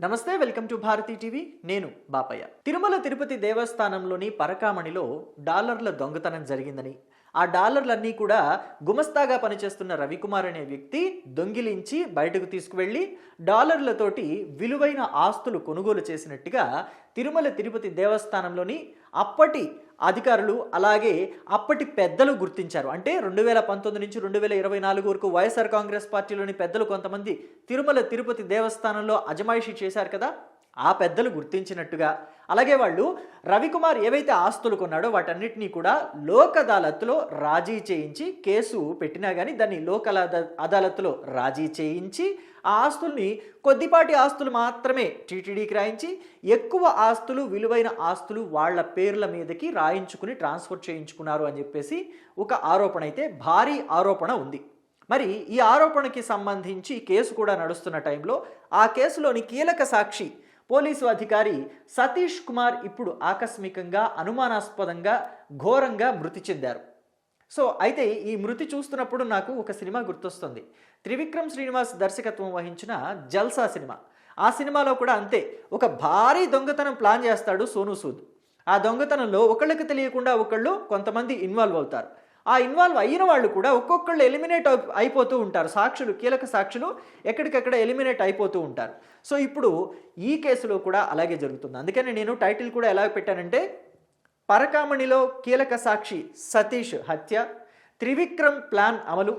నమస్తే welcome to Bharati TV. నేను బాపయ్య. తిరుమల తిరుపతి దేవస్థానంలోని పరకామణిలో డాలర్ల దొంగతనం జరిగిందని ఆ డాలర్లన్నీ కూడా గుమస్తాగా పనిచేస్తున్న రవికుమార్ అనే వ్యక్తి దొంగిలించి బయటకు తీసుకువెళ్ళి డాలర్లతోటి విలువైన ఆస్తులు కొనుగోలు చేసినట్టుగా తిరుమల తిరుపతి దేవస్థానంలోని అప్పటి అధికారులు అలాగే అప్పటి పెద్దలు గుర్తించారు. అంటే రెండు వేల పంతొమ్మిది నుంచి రెండు వేల ఇరవై నాలుగు వరకు వైఎస్ఆర్ కాంగ్రెస్ పార్టీలోని పెద్దలు కొంతమంది తిరుమల తిరుపతి దేవస్థానంలో అజమాయిషీ చేశారు కదా. ఆ పెద్దలు గుర్తించినట్టుగా. అలాగే వాళ్ళు రవికుమార్ ఏవైతే ఆస్తులు కొన్నాడో వాటన్నిటినీ కూడా లోక్ అదాలత్లో రాజీ చేయించి కేసు పెట్టినా కానీ దాన్ని లోక్ అదాలత్లో రాజీ చేయించి ఆ ఆస్తుల్ని కొద్దిపాటి ఆస్తులు మాత్రమే టీటీడీకి రాయించి ఎక్కువ ఆస్తులు విలువైన ఆస్తులు వాళ్ళ పేర్ల మీదకి రాయించుకుని ట్రాన్స్ఫర్ చేయించుకున్నారు అని చెప్పేసి ఒక ఆరోపణ అయితే భారీ ఆరోపణ ఉంది. మరి ఈ ఆరోపణకి సంబంధించి కేసు కూడా నడుస్తున్న టైంలో ఆ కేసులోని కీలక సాక్షి పోలీసు అధికారి సతీష్ కుమార్ ఇప్పుడు ఆకస్మికంగా అనుమానాస్పదంగా ఘోరంగా మృతి చెందారు. సో అయితే ఈ మృతి చూస్తున్నప్పుడు నాకు ఒక సినిమా గుర్తొస్తుంది. త్రివిక్రమ్ శ్రీనివాస్ దర్శకత్వం వహించిన జల్సా సినిమా. ఆ సినిమాలో కూడా అంతే ఒక భారీ దొంగతనం ప్లాన్ చేస్తాడు సోను సూద్. ఆ దొంగతనంలో ఒకళ్ళకి తెలియకుండా ఒకళ్ళు కొంతమంది ఇన్వాల్వ్ అవుతారు. ఆ ఇన్వాల్వ్ అయిన వాళ్ళు కూడా ఒక్కొక్కళ్ళు ఎలిమినేట్ అయిపోతూ ఉంటారు. సాక్షులు కీలక సాక్షులు ఎక్కడికక్కడ ఎలిమినేట్ అయిపోతూ ఉంటారు. సో ఇప్పుడు ఈ కేసులో కూడా అలాగే జరుగుతుంది. అందుకని నేను టైటిల్ కూడా ఎలా పెట్టానంటే పరకామణిలో కీలక సాక్షి సతీష్ హత్య త్రివిక్రమ్ ప్లాన్ అమలు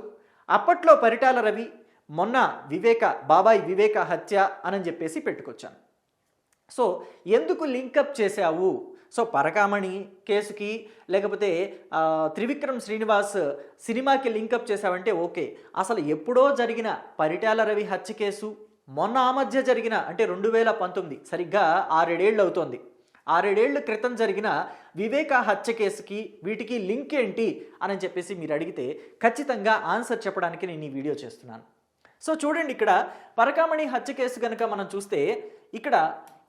అప్పట్లో పరిటాల రవి మొన్న వివేక బాబాయ్ వివేక హత్య అని చెప్పేసి పెట్టుకొచ్చాను. సో ఎందుకు లింకప్ చేసావు సో పరకామణి కేసుకి లేకపోతే త్రివిక్రమ్ శ్రీనివాస్ సినిమాకి లింకప్ చేసావంటే ఓకే. అసలు ఎప్పుడో జరిగిన పరిటాల రవి హత్య కేసు మొన్న ఆ మధ్య జరిగిన అంటే రెండు వేల పంతొమ్మిది సరిగ్గా ఆరేడేళ్ళు అవుతోంది. ఆరేడేళ్ళ క్రితం జరిగిన వివేక హత్య కేసుకి వీటికి లింక్ ఏంటి అని చెప్పేసి మీరు అడిగితే ఖచ్చితంగా ఆన్సర్ చెప్పడానికి నేను ఈ వీడియో చేస్తున్నాను. సో చూడండి ఇక్కడ పరకామణి హత్య కేసు కనుక మనం చూస్తే ఇక్కడ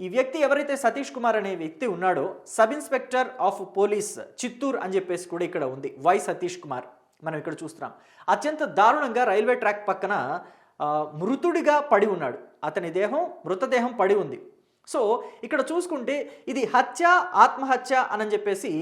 ఈ వ్యక్తి ఎవరైతే సతీష్ కుమార్ అనే వ్యక్తి ఉన్నాడో sub inspector of police Chittoor అని చెప్పేసి కూడా ఇక్కడ ఉంది. వై సతీష్ కుమార్ మనం ఇక్కడ చూస్తున్నాం. అత్యంత దారుణంగా రైల్వే ట్రాక్ పక్కన మృతుడిగా పడి ఉన్నాడు. అతని దేహం మృతదేహం పడి ఉంది. సో ఇక్కడ చూసుకుంటే ఇది హత్య ఆత్మహత్య అని చెప్పేసి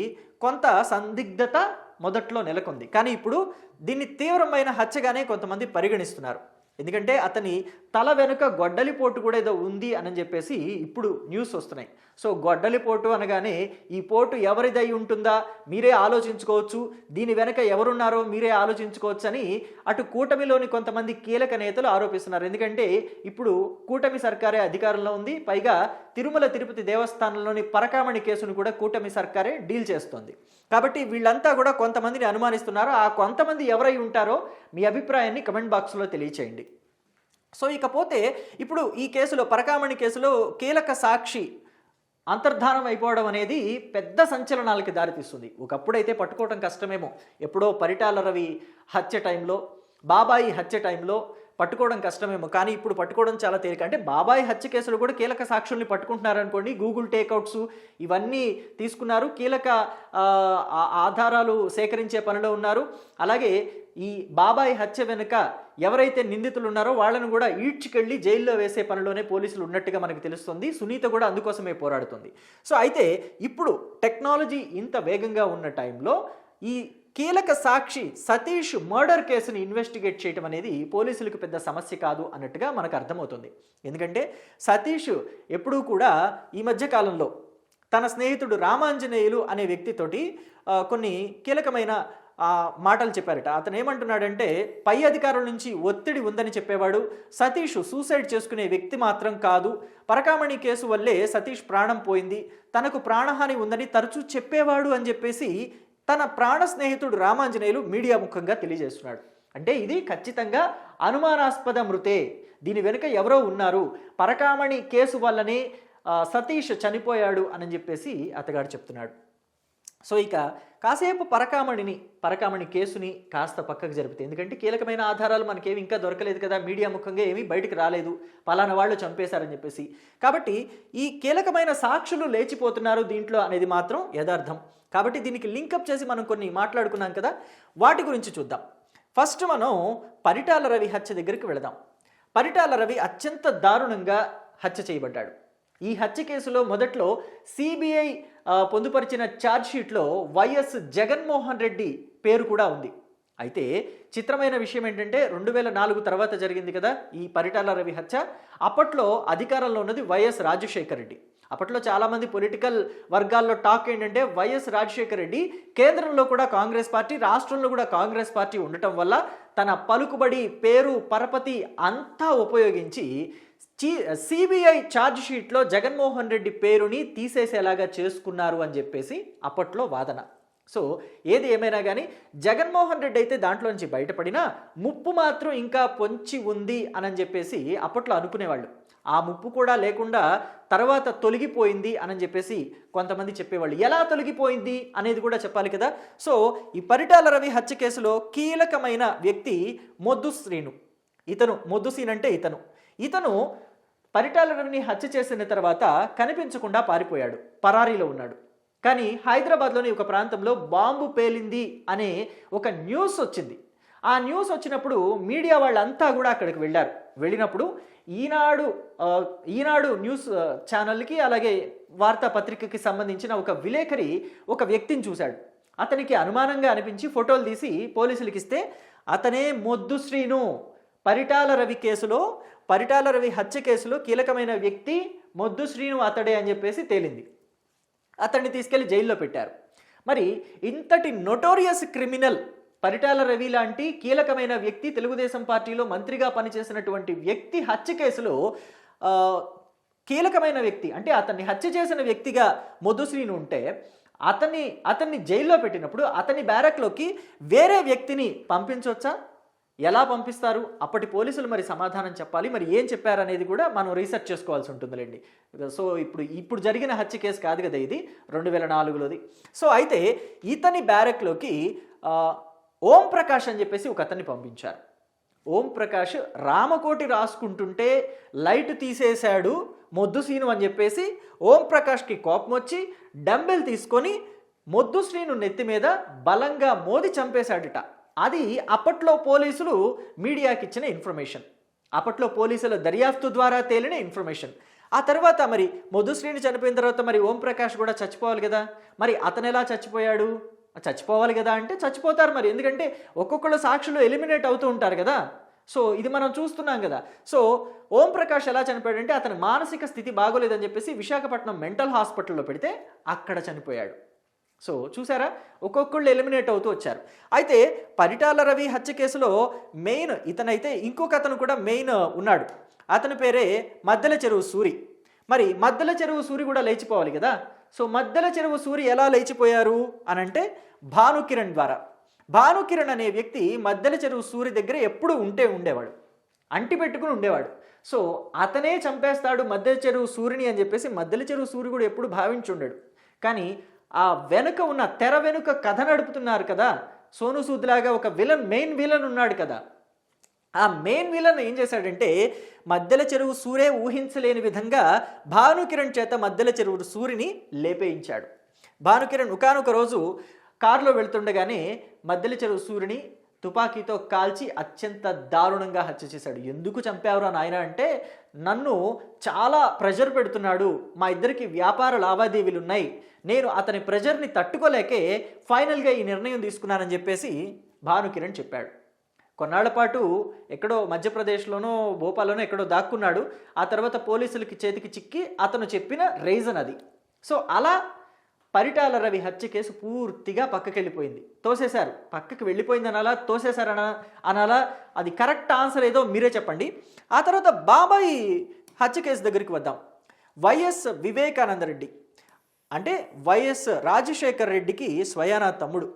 కొంత సందిగ్ధత మొదట్లో నెలకొంది. కానీ ఇప్పుడు దీన్ని తీవ్రమైన హత్యగానే కొంతమంది పరిగణిస్తున్నారు. ఎందుకంటే అతని తల వెనుక గొడ్డలిపోటు కూడా ఏదో ఉంది అని చెప్పేసి ఇప్పుడు న్యూస్ వస్తున్నాయి. సో గొడ్డలిపోటు అనగానే ఈ పోటు ఎవరిదై ఉంటుందా? మీరే ఆలోచించుకోవచ్చు. దీని వెనక ఎవరున్నారో మీరే ఆలోచించుకోవచ్చు అని అటు కూటమిలోని కొంతమంది కీలక నేతలు ఆరోపిస్తున్నారు. ఎందుకంటే ఇప్పుడు కూటమి సర్కారే అధికారంలో ఉంది. పైగా తిరుమల తిరుపతి దేవస్థానంలోని పరకామణి కేసును కూడా కూటమి సర్కారే డీల్ చేస్తోంది. కాబట్టి వీళ్ళంతా కూడా కొంతమందిని అనుమానిస్తున్నారు? ఆ కొంతమంది ఎవరై ఉంటారో మీ అభిప్రాయాన్ని కమెంట్ బాక్స్లో తెలియచేయండి. సో ఇకపోతే ఇప్పుడు ఈ కేసులో పరకామణి కేసులో కీలక సాక్షి అంతర్ధానం అయిపోవడం అనేది పెద్ద సంచలనాలకి దారితీస్తుంది. ఒకప్పుడైతే పట్టుకోవడం కష్టమేమో. ఎప్పుడో పరిటాల రవి హత్య టైంలో బాబాయి హత్య టైంలో పట్టుకోవడం కష్టమేమో. కానీ ఇప్పుడు పట్టుకోవడం చాలా తేలిక. అంటే బాబాయ్ హత్య కేసులు కూడా కీలక సాక్షుల్ని పట్టుకుంటున్నారు అనుకోండి గూగుల్ టేక్అవుట్స్ ఇవన్నీ తీసుకున్నారు. కీలక ఆధారాలు సేకరించే పనిలో ఉన్నారు. అలాగే ఈ బాబాయ్ హత్య వెనుక ఎవరైతే నిందితులు ఉన్నారో వాళ్ళను కూడా ఈడ్చుకెళ్ళి జైల్లో వేసే పనిలోనే పోలీసులు ఉన్నట్టుగా మనకు తెలుస్తుంది. సునీత కూడా అందుకోసమే పోరాడుతుంది. సో అయితే ఇప్పుడు టెక్నాలజీ ఇంత వేగంగా ఉన్న టైంలో ఈ కీలక సాక్షి సతీష్ మర్డర్ కేసుని ఇన్వెస్టిగేట్ చేయడం అనేది పోలీసులకు పెద్ద సమస్య కాదు అన్నట్టుగా మనకు అర్థమవుతుంది. ఎందుకంటే సతీష్ ఎప్పుడూ కూడా ఈ మధ్య కాలంలో తన స్నేహితుడు రామాంజనేయులు అనే వ్యక్తితోటి కొన్ని కీలకమైన మాటలు చెప్పారట. అతను ఏమంటున్నాడంటే పై అధికారుల నుంచి ఒత్తిడి ఉందని చెప్పేవాడు. సతీష్ సూసైడ్ చేసుకునే వ్యక్తి మాత్రం కాదు. పరకామణి కేసు వల్లే సతీష్ ప్రాణం పోయింది. తనకు ప్రాణహాని ఉందని తరచూ చెప్పేవాడు అని చెప్పేసి తన ప్రాణ స్నేహితుడు రామాంజనేయులు మీడియా ముఖంగా తెలియజేస్తున్నాడు. అంటే ఇది ఖచ్చితంగా అనుమానాస్పద మృతే. దీని వెనుక ఎవరో ఉన్నారు. పరకామణి కేసు వల్లనే సతీష్ చనిపోయాడు అని చెప్పేసి అతగాడు చెప్తున్నాడు. సో ఇక కాసేపు పరకామణిని పరకామణి కేసుని కాస్త పక్కకు జరిపితే ఎందుకంటే కీలకమైన ఆధారాలు మనకేమి ఇంకా దొరకలేదు కదా మీడియా ముఖంగా ఏమీ బయటకు రాలేదు పలానా వాళ్ళు చంపేశారని చెప్పేసి. కాబట్టి ఈ కీలకమైన సాక్షులు లేచిపోతున్నారు దీంట్లో అనేది మాత్రం యథార్థం. కాబట్టి దీనికి లింకప్ చేసి మనం కొన్ని మాట్లాడుకున్నాం కదా వాటి గురించి చూద్దాం. ఫస్ట్ మనం పరిటాల రవి హత్య దగ్గరికి వెళదాం. పరిటాల రవి అత్యంత దారుణంగా హత్య చేయబడ్డాడు. ఈ హత్య కేసులో మొదట్లో సిబిఐ పొందుపరిచిన ఛార్జ్షీట్లో వైఎస్ జగన్మోహన్ రెడ్డి పేరు కూడా ఉంది. అయితే చిత్రమైన విషయం ఏంటంటే రెండు వేల నాలుగు తర్వాత జరిగింది కదా ఈ పరిటాల రవి హత్య. అప్పట్లో అధికారంలో ఉన్నది వైఎస్ రాజశేఖర్ రెడ్డి. అప్పట్లో చాలామంది పొలిటికల్ వర్గాల్లో టాక్ ఏంటంటే వైఎస్ రాజశేఖర్ రెడ్డి కేంద్రంలో కూడా కాంగ్రెస్ పార్టీ రాష్ట్రంలో కూడా కాంగ్రెస్ పార్టీ ఉండటం వల్ల తన పలుకుబడి పేరు పరపతి అంతా ఉపయోగించి సిబిఐ ఛార్జ్ షీట్లో జగన్మోహన్ రెడ్డి పేరుని తీసేసేలాగా చేసుకున్నారు అని చెప్పేసి అప్పట్లో వాదన. సో ఏది ఏమైనా కానీ జగన్మోహన్ రెడ్డి అయితే దాంట్లో నుంచి బయటపడినా ముప్పు మాత్రం ఇంకా పొంచి ఉంది అని చెప్పేసి అప్పట్లో అనుకునేవాళ్ళు. ఆ ముప్పు కూడా లేకుండా తర్వాత తొలగిపోయింది అని చెప్పేసి కొంతమంది చెప్పేవాళ్ళు. ఎలా తొలగిపోయింది అనేది కూడా చెప్పాలి కదా. సో ఈ పరిటాల రవి హత్య కేసులో కీలకమైన వ్యక్తి మొద్దు శ్రీను. ఇతను మొద్దు సీన్ అంటే ఇతను. ఇతను పరిటాల రవిని హత్య చేసిన తర్వాత కనిపించకుండా పారిపోయాడు. పరారీలో ఉన్నాడు. కానీ హైదరాబాద్లోని ఒక ప్రాంతంలో బాంబు పేలింది అనే ఒక న్యూస్ వచ్చింది. ఆ న్యూస్ వచ్చినప్పుడు మీడియా వాళ్ళంతా కూడా అక్కడికి వెళ్ళారు. వెళ్ళినప్పుడు ఈనాడు ఈనాడు న్యూస్ ఛానల్కి అలాగే వార్తాపత్రికకి సంబంధించిన ఒక విలేకరి ఒక వ్యక్తిని చూశాడు. అతనికి అనుమానంగా అనిపించి ఫోటోలు తీసి పోలీసులకి ఇస్తే అతనే మొద్దు శ్రీను పరిటాల రవి కేసులో పరిటాల రవి హత్య కేసులో కీలకమైన వ్యక్తి మొద్దు శ్రీను అతడే అని చెప్పేసి తేలింది. అతన్ని తీసుకెళ్ళి జైల్లో పెట్టారు. మరి ఇంతటి నొటోరియస్ క్రిమినల్ పరిటాల రవి లాంటి కీలకమైన వ్యక్తి తెలుగుదేశం పార్టీలో మంత్రిగా పనిచేసినటువంటి వ్యక్తి హత్య కేసులో కీలకమైన వ్యక్తి అంటే అతన్ని హత్య చేసిన వ్యక్తిగా మధుశ్రీని ఉంటే అతన్ని అతన్ని జైల్లో పెట్టినప్పుడు అతని బ్యారక్లోకి వేరే వ్యక్తిని పంపించవచ్చా ఎలా పంపిస్తారు? అప్పటి పోలీసులు మరి సమాధానం చెప్పాలి. మరి ఏం చెప్పారనేది కూడా మనం రీసెర్చ్ చేసుకోవాల్సి ఉంటుందిలేండి. సో ఇప్పుడు ఇప్పుడు జరిగిన హత్య కేసు కాదు కదా ఇది రెండు వేల నాలుగులోది. సో అయితే ఇతని బ్యారెక్లోకి ఓం ప్రకాష్ అని చెప్పేసి ఒక అతన్ని పంపించారు. ఓం ప్రకాష్ రామకోటి రాసుకుంటుంటే లైట్ తీసేశాడు మొద్దు సీను అని చెప్పేసి ఓం ప్రకాష్కి కోపం వచ్చి డంబెల్ తీసుకొని మొద్దు శ్రీను నెత్తి మీద బలంగా మోది చంపేశాడట. అది అప్పట్లో పోలీసులు మీడియాకి ఇచ్చిన ఇన్ఫర్మేషన్. అప్పట్లో పోలీసుల దర్యాప్తు ద్వారా తేలిన ఇన్ఫర్మేషన్. ఆ తర్వాత మరి మధుశ్రీని చనిపోయిన తర్వాత మరి ఓం ప్రకాష్ కూడా చచ్చిపోవాలి కదా? మరి అతను ఎలా చచ్చిపోయాడు? చచ్చిపోవాలి కదా అంటే చచ్చిపోతారు మరి. ఎందుకంటే ఒక్కొక్కళ్ళు సాక్షులు ఎలిమినేట్ అవుతూ ఉంటారు కదా? సో ఇది మనం చూస్తున్నాం కదా. సో ఓం ప్రకాష్ ఎలా చనిపోయాడంటే అతని మానసిక స్థితి బాగోలేదని చెప్పేసి విశాఖపట్నం మెంటల్ హాస్పిటల్లో పెడితే అక్కడ చనిపోయాడు. సో చూసారా? ఒక్కొక్కళ్ళు ఎలిమినేట్ అవుతూ వచ్చారు. అయితే పరిటాల రవి హత్య కేసులో మెయిన్ ఇతనైతే ఇంకొక అతను కూడా మెయిన్ ఉన్నాడు. అతని పేరే మద్దెల చెరువు సూరి. మరి మద్దెల చెరువు సూరి కూడా లేచిపోవాలి కదా? సో మద్దెల చెరువు సూరి ఎలా లేచిపోయారు? అని అంటే భానుకిరణ్ ద్వారా. భానుకిరణ్ అనే వ్యక్తి మద్దెల చెరువు సూరి దగ్గర ఎప్పుడు ఉంటే ఉండేవాడు. అంటి పెట్టుకుని ఉండేవాడు. సో అతనే చంపేస్తాడు మద్దెల చెరువు సూర్యుని అని చెప్పేసి మద్దెల చెరువు సూర్యుడు కూడా ఎప్పుడు భావించి ఉండడు. కానీ ఆ వెనుక ఉన్న తెర వెనుక కథ నడుపుతున్నారు కదా. సోను సూద్ లాగా ఒక విలన్ మెయిన్ విలన్ ఉన్నాడు కదా. ఆ మెయిన్ విలన్ ఏం చేశాడంటే మద్దెల చెరువు సూరే ఊహించలేని విధంగా భానుకిరణ్ చేత మద్దెల చెరువు సూరిని లేపేయించాడు. భానుకిరణ్ ఒకనొక రోజు కారులో వెళ్తుండగానే మద్దెల చెరువు సూర్యుని తుపాకీతో కాల్చి అత్యంత దారుణంగా హత్య చేశాడు. ఎందుకు చంపావురా నాయన అంటే నన్ను చాలా ప్రెషర్ పెడుతున్నాడు. మా ఇద్దరికి వ్యాపార లావాదేవీలు ఉన్నాయి నేను అతని ప్రెజర్ని తట్టుకోలేకే ఫైనల్గా ఈ నిర్ణయం తీసుకున్నానని చెప్పేసి భానుకిరణ్ చెప్పాడు. కొన్నాళ్ళ పాటు ఎక్కడో మధ్యప్రదేశ్లోనో భోపాల్లోనో ఎక్కడో దాక్కున్నాడు. ఆ తర్వాత పోలీసులకి చేతికి చిక్కి అతను చెప్పిన రీజన్ అది. సో అలా పరిటాల రవి హత్య కేసు పూర్తిగా పక్కకెళ్ళిపోయింది. తోసేశారు. పక్కకి వెళ్ళిపోయింది అనాలా తోసేశారన అనాలా? అది కరెక్ట్ ఆన్సర్ ఏదో మీరే చెప్పండి. ఆ తర్వాత బాబాయ్ హత్య కేసు దగ్గరికి వద్దాం. వైఎస్ వివేకానంద రెడ్డి అంటే వైఎస్ రాజశేఖర్ రెడ్డికి స్వయానా తమ్ముడు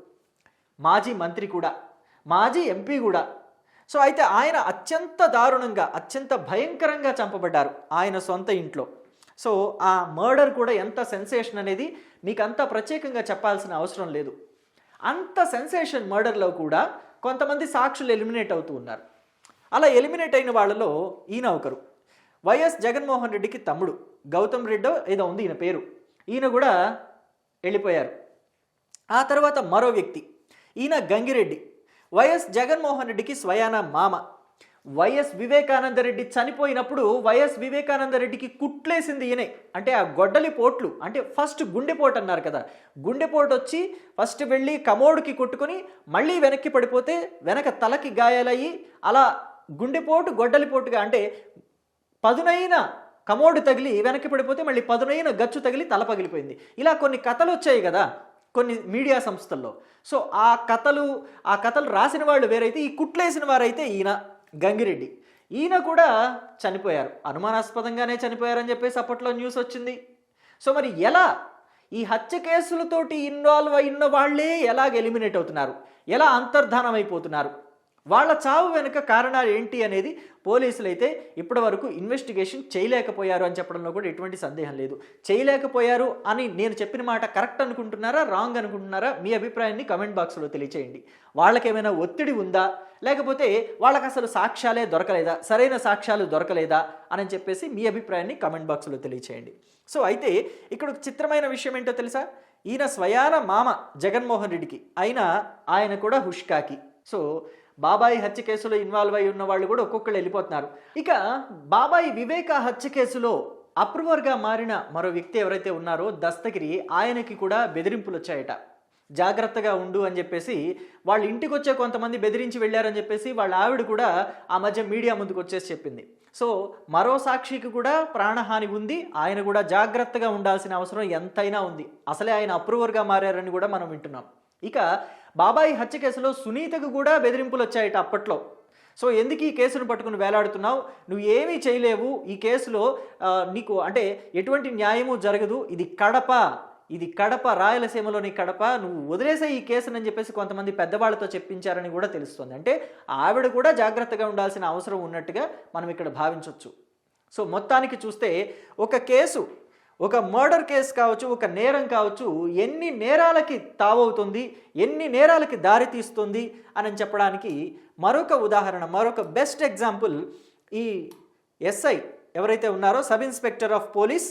మాజీ మంత్రి కూడా మాజీ ఎంపీ కూడా. సో అయితే ఆయన అత్యంత దారుణంగా అత్యంత భయంకరంగా చంపబడ్డారు ఆయన సొంత ఇంట్లో. సో ఆ మర్డర్ కూడా ఎంత సెన్సేషన్ అనేది మీకు అంత ప్రత్యేకంగా చెప్పాల్సిన అవసరం లేదు. అంత సెన్సేషన్ మర్డర్లో కూడా కొంతమంది సాక్షులు ఎలిమినేట్ అవుతూ ఉన్నారు. అలా ఎలిమినేట్ అయిన వాళ్ళలో ఈయన ఒకరు. వైఎస్ జగన్మోహన్ రెడ్డికి తమ్ముడు గౌతమ్ రెడ్డో ఏదో ఉంది ఈయన పేరు. ఈయన కూడా వెళ్ళిపోయారు. ఆ తర్వాత మరో వ్యక్తి ఈయన గంగిరెడ్డి. వైఎస్ జగన్మోహన్ రెడ్డికి స్వయాన మామ. వైఎస్ వివేకానంద రెడ్డి చనిపోయినప్పుడు వైఎస్ వివేకానంద రెడ్డికి కుట్లేసింది ఈయనే. అంటే ఆ గొడ్డలి పోట్లు అంటే ఫస్ట్ గుండెపోటు అన్నారు కదా. గుండెపోటు వచ్చి ఫస్ట్ వెళ్ళి కమోడుకి కొట్టుకొని మళ్ళీ వెనక్కి పడిపోతే వెనక తలకి గాయాలయ్యి అలా గుండెపోటు గొడ్డలిపోటుగా అంటే పదునైన కమోడు తగిలి వెనక్కి పడిపోతే మళ్ళీ పదునైన గచ్చు తగిలి తల పగిలిపోయింది. ఇలా కొన్ని కథలు వచ్చాయి కదా కొన్ని మీడియా సంస్థల్లో. సో ఆ కథలు ఆ కథలు రాసిన వాళ్ళు వేరైతే ఈ కుట్లేసిన వారైతే ఈయన గంగిరెడ్డి. ఈయన కూడా చనిపోయారు. అనుమానాస్పదంగానే చనిపోయారని చెప్పేసి అప్పట్లో న్యూస్ వచ్చింది. సో మరి ఎలా ఈ హత్య కేసులతోటి ఇన్వాల్వ్ అయిన వాళ్ళే ఎలాగ ఎలిమినేట్ అవుతున్నారు? ఎలా అంతర్ధానం అయిపోతున్నారు? వాళ్ళ చావు వెనుక కారణాలు ఏంటి అనేది పోలీసులు అయితే ఇప్పటి వరకు ఇన్వెస్టిగేషన్ చేయలేకపోయారు అని చెప్పడంలో కూడా ఎటువంటి సందేహం లేదు. చేయలేకపోయారు అని నేను చెప్పిన మాట కరెక్ట్ అనుకుంటున్నారా? రాంగ్ అనుకుంటున్నారా? మీ అభిప్రాయాన్ని కమెంట్ బాక్స్లో తెలియచేయండి. వాళ్ళకేమైనా ఒత్తిడి ఉందా? లేకపోతే వాళ్ళకి అసలు సాక్ష్యాలే దొరకలేదా? సరైన సాక్ష్యాలు దొరకలేదా? అని చెప్పేసి మీ అభిప్రాయాన్ని కమెంట్ బాక్స్లో తెలియచేయండి. సో అయితే ఇక్కడ ఒక చిత్రమైన విషయం ఏంటో తెలుసా? ఈయన స్వయాన మామ జగన్మోహన్ రెడ్డికి. అయినా ఆయన కూడా హుష్కాకి సో బాబాయి హత్య కేసులో ఇన్వాల్వ్ అయి ఉన్న వాళ్ళు కూడా ఒక్కొక్కళ్ళు వెళ్ళిపోతున్నారు. ఇక బాబాయి వివేక హత్య కేసులో అప్రూవర్గా మారిన మరో వ్యక్తి ఎవరైతే ఉన్నారో దస్తగిరి ఆయనకి కూడా బెదిరింపులు వచ్చాయట. జాగ్రత్తగా ఉండు అని చెప్పేసి వాళ్ళ ఇంటికి వచ్చే కొంతమంది బెదిరించి వెళ్ళారని చెప్పేసి వాళ్ళ ఆవిడ కూడా ఆ మధ్య మీడియా ముందుకు వచ్చేసి చెప్పింది. సో మరో సాక్షికి కూడా ప్రాణహాని ఉంది ఆయన కూడా జాగ్రత్తగా ఉండాల్సిన అవసరం ఎంతైనా ఉంది. అసలే ఆయన అప్రూవర్గా మారారని కూడా మనం వింటున్నాం. ఇక బాబాయి హత్య కేసులో సునీతకు కూడా బెదిరింపులు వచ్చాయట అప్పట్లో. సో ఎందుకు ఈ కేసును పట్టుకుని వేలాడుతున్నావు? నువ్వు ఏమీ చేయలేవు. ఈ కేసులో నీకు అంటే ఎటువంటి న్యాయము జరగదు. ఇది కడప. ఇది కడప రాయలసీమలోని కడప. నువ్వు వదిలేసే ఈ కేసునని చెప్పేసి కొంతమంది పెద్దవాళ్ళతో చెప్పించారని కూడా తెలుస్తుంది. అంటే ఆవిడ కూడా జాగ్రత్తగా ఉండాల్సిన అవసరం ఉన్నట్టుగా మనం ఇక్కడ భావించవచ్చు సో మొత్తానికి చూస్తే ఒక కేసు ఒక మర్డర్ కేసు కావచ్చు ఒక నేరం కావచ్చు ఎన్ని నేరాలకి తావవుతుంది ఎన్ని నేరాలకి దారి తీస్తుంది అని చెప్పడానికి మరొక ఉదాహరణ మరొక బెస్ట్ ఎగ్జాంపుల్ ఈ ఎస్ఐ ఎవరైతే ఉన్నారో sub inspector of police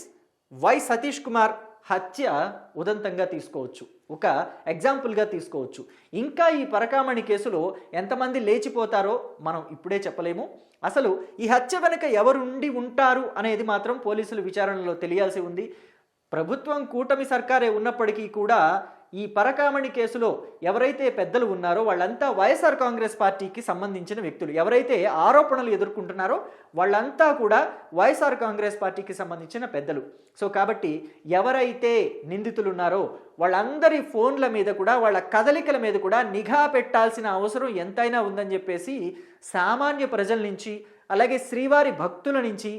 Y Satish Kumar హత్య ఉదంతంగా తీసుకోవచ్చు. ఒక ఎగ్జాంపుల్గా తీసుకోవచ్చు. ఇంకా ఈ పరకామణి కేసులో ఎంతమంది లేచిపోతారో మనం ఇప్పుడే చెప్పలేము. అసలు ఈ హత్య వెనుక ఎవరుండి ఉంటారు అనేది మాత్రం పోలీసులు విచారణలో తెలియాల్సి ఉంది. ప్రభుత్వం కూటమి సర్కారే ఉన్నప్పటికీ కూడా ఈ పరకామణి కేసులో ఎవరైతే పెద్దలు ఉన్నారో వాళ్ళంతా వైఎస్ఆర్ కాంగ్రెస్ పార్టీకి సంబంధించిన వ్యక్తులు. ఎవరైతే ఆరోపణలు ఎదుర్కొంటున్నారో వాళ్ళంతా కూడా వైఎస్ఆర్ కాంగ్రెస్ పార్టీకి సంబంధించిన పెద్దలు. సో కాబట్టి ఎవరైతే నిందితులు ఉన్నారో వాళ్ళందరి ఫోన్ల మీద కూడా వాళ్ళ కదలికల మీద కూడా నిఘా పెట్టాల్సిన అవసరం ఎంతైనా ఉందని చెప్పేసి సామాన్య ప్రజల నుంచి అలాగే శ్రీవారి భక్తుల నుంచి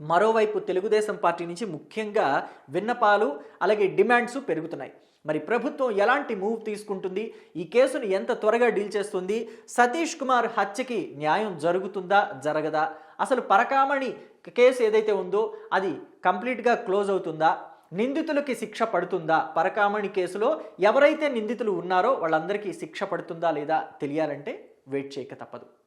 మరోవైపు తెలుగుదేశం పార్టీ నుంచి ముఖ్యంగా విన్నపాలు అలాగే డిమాండ్స్ పెరుగుతున్నాయి. మరి ప్రభుత్వం ఎలాంటి మూవ్ తీసుకుంటుంది? ఈ కేసును ఎంత త్వరగా డీల్ చేస్తుంది? సతీష్ కుమార్ హత్యకి న్యాయం జరుగుతుందా? జరగదా? అసలు పరకామణి కేసు ఏదైతే ఉందో అది కంప్లీట్గా క్లోజ్ అవుతుందా? నిందితులకి శిక్ష పడుతుందా? పరకామణి కేసులో ఎవరైతే నిందితులు ఉన్నారో వాళ్ళందరికీ శిక్ష పడుతుందా లేదా తెలియాలంటే వెయిట్ చేయక తప్పదు.